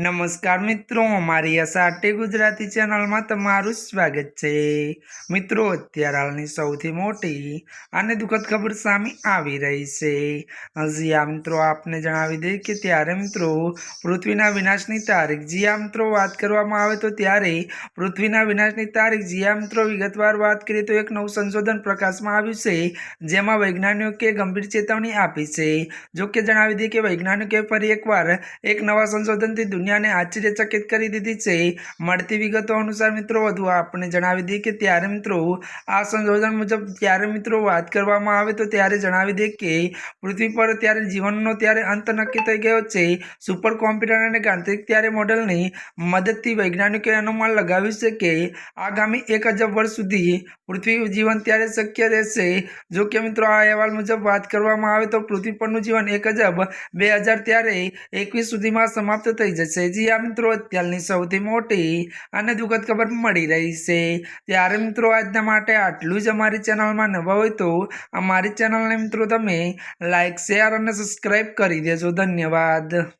નમસ્કાર મિત્રો, અમારી એસઆરટી ગુજરાતી ચેનલમાં તમારું સ્વાગત છે. મિત્રો, અત્યારે હાલની સૌથી મોટી અને દુઃખદ ખબર સામે આવી રહી છે. હજી આ મિત્રો, આપને જણાવી દઈએ કે ત્યારે મિત્રો, પૃથ્વીના વિનાશની તારીખ, જી મિત્રો વાત કરવામાં આવે તો ત્યારે પૃથ્વીના વિનાશની તારીખ, જી મિત્રો વિગતવાર વાત કરીએ તો એક નવું સંશોધન પ્રકાશમાં આવ્યું છે, જેમાં વૈજ્ઞાનિકોએ ગંભીર ચેતવણી આપી છે. જો કે જણાવી દઈએ કે વૈજ્ઞાનિકોએ ફરી એકવાર એક નવા સંશોધનથી દુનિયાને આશ્ચર્યચકિત કરી દીધી છે. મળતી વિગતો અનુસાર મિત્રો, વધુ આપણે જણાવી દઈએ કે ત્યારે મિત્રો, આ સંશોધન મુજબ ત્યારે મિત્રો વાત કરવામાં આવે તો ત્યારે જણાવી દઈએ કે પૃથ્વી પર ત્યારે જીવનનો ત્યારે અંત નક્કી થઈ ગયો છે. સુપર કોમ્પ્યુટર અને ગાંત્રિક ત્યારે મોડલની મદદથી વૈજ્ઞાનિકોએ અનુમાન લગાવ્યું છે કે આગામી એક અજબ વર્ષ સુધી પૃથ્વી જીવન ત્યારે શક્ય રહેશે. જો કે મિત્રો, આ અહેવાલ મુજબ વાત કરવામાં આવે તો પૃથ્વી પરનું જીવન એક અજબ બે હજાર ત્યારે એકવીસ સુધીમાં સમાપ્ત થઈ જશે. જી આ મિત્રો, અત્યારની સૌથી મોટી અને દુઃખદ ખબર મળી રહી છે. ત્યારે મિત્રો, આજના માટે આટલું જ અમારી ચેનલમાં નવા હોય તો અમારી ચેનલને મિત્રો તમે લાઇક શેર અને સબસ્ક્રાઈબ કરી દેજો. ધન્યવાદ.